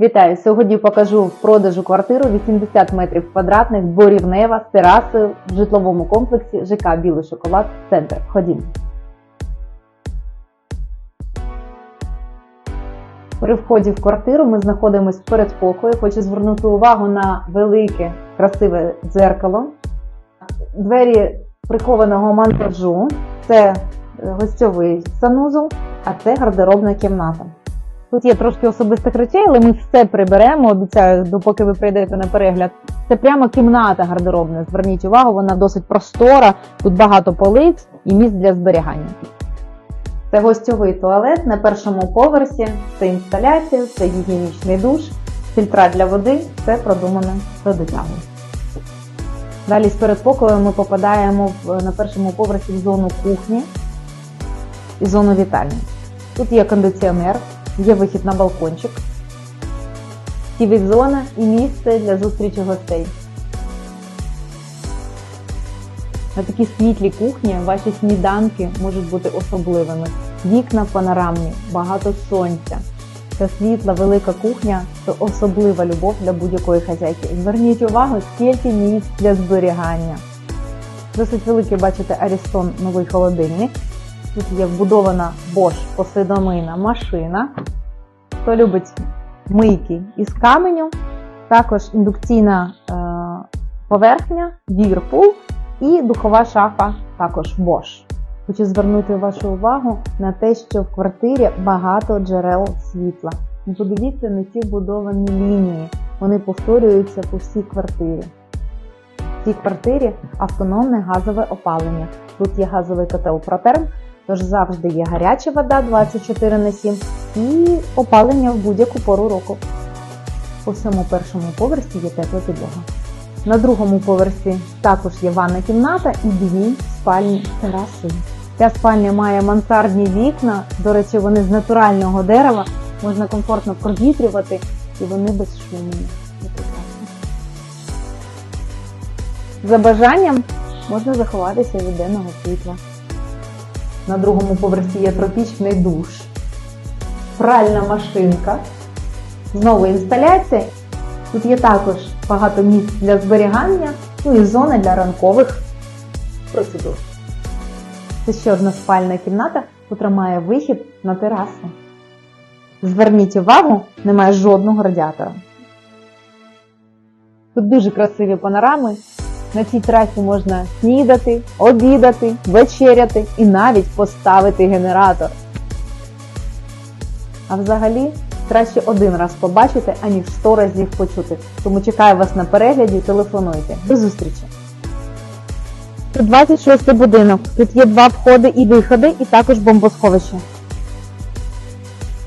Вітаю! Сьогодні покажу в продажу квартиру 80 метрів квадратних, дворівнева з терасою в житловому комплексі ЖК Білий шоколад Центр. Ходімо. При вході в квартиру ми знаходимося в передпокої. Хочу звернути увагу на велике красиве дзеркало. Двері прихованого монтажу. Це е, гостьовий санузел, а це гардеробна кімната. Тут є трошки особистих речей, але ми все приберемо, обіцяю, допоки ви прийдете на перегляд. Це прямо кімната гардеробна. Зверніть увагу, вона досить простора, тут багато полиць і місць для зберігання. Це гостьовий туалет на першому поверсі, це інсталяція, це гігієнічний душ, фільтра для води, все продумане до деталей. Далі з передпокою ми попадаємо в, на першому поверсі в зону кухні і зону вітальні. Тут є кондиціонер, є вихід на балкончик, тіві-зона і місце для зустрічі гостей. На такій світлій кухні ваші сніданки можуть бути особливими. Вікна панорамні, багато сонця. Ця світла велика кухня це особлива любов для будь-якої хазяйки. Зверніть увагу, скільки місць для зберігання. Досить великий, бачите, Арістон новий холодильник. Тут є вбудована Bosch посудомийна машина. Хто любить мийки із каменю, також індукційна е, поверхня, Whirlpool і духова шафа також Bosch. Хочу звернути вашу увагу на те, що в квартирі багато джерел світла. Ну, Подивіться на ці вбудовані лінії. Вони повторюються по всій квартирі. В цій квартирі автономне газове опалення. Тут є газовий котел Протерм, тож завжди є гаряча вода 24 на 7 і опалення в будь-яку пору року. По всьому першому поверсі є тепла підлога. На другому поверсі також є ванна кімната і дві спальні з терасою. Ця спальня має мансардні вікна, до речі, вони з натурального дерева, можна комфортно провітрювати і вони безшумні. За бажанням можна заховатися від денного світла. На другому поверсі є тропічний душ, пральна машинка, знову інсталяція. Тут є також багато місць для зберігання, ну і зона для ранкових процедур. Це ще одна спальна кімната, котра має вихід на терасу. Зверніть увагу, немає жодного радіатора. Тут дуже красиві панорами. На цій трасі можна снідати, обідати, вечеряти і навіть поставити генератор. А взагалі краще один раз побачити, аніж сто разів почути. Тому чекаю вас на перегляді, телефонуйте. До зустрічі! Це 26 будинок. Тут є два входи і виходи, і також бомбосховище.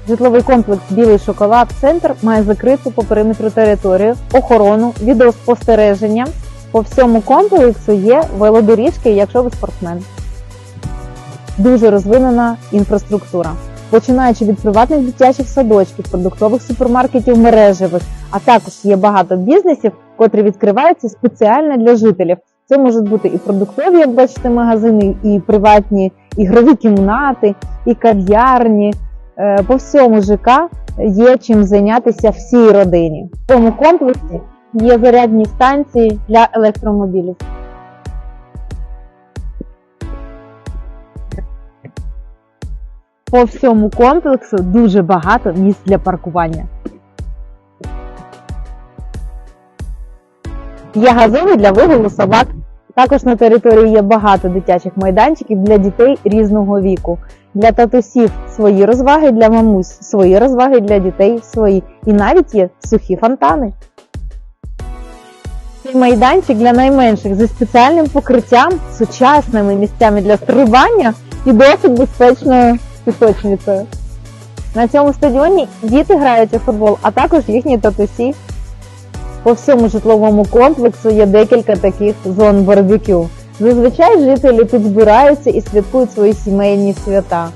Житловий комплекс Білий шоколад Центр має закриту по периметру територію, охорону, відеоспостереження. По всьому комплексу є велодоріжки, якщо ви спортсмен. Дуже розвинена інфраструктура. Починаючи від приватних дитячих садочків, продуктових супермаркетів мережевих, а також є багато бізнесів, котрі відкриваються спеціально для жителів. Це можуть бути і продуктові, як бачите, магазини, і приватні ігрові кімнати, і кав'ярні. Е, По всьому ЖК є чим зайнятися всій родині. В цьому комплексі є зарядні станції для електромобілів. По всьому комплексу дуже багато місць для паркування. Є газони для вигулу собак. Також на території є багато дитячих майданчиків для дітей різного віку. Для татусів свої розваги, для мамусь свої розваги, для дітей свої. І навіть є сухі фонтани. Цей майданчик для найменших зі спеціальним покриттям, сучасними місцями для стрибання і досить безпечною пісочницею. На цьому стадіоні діти грають у футбол, а також їхні татусі. По всьому житловому комплексу є декілька таких зон барбекю. Зазвичай жителі тут збираються і святкують свої сімейні свята.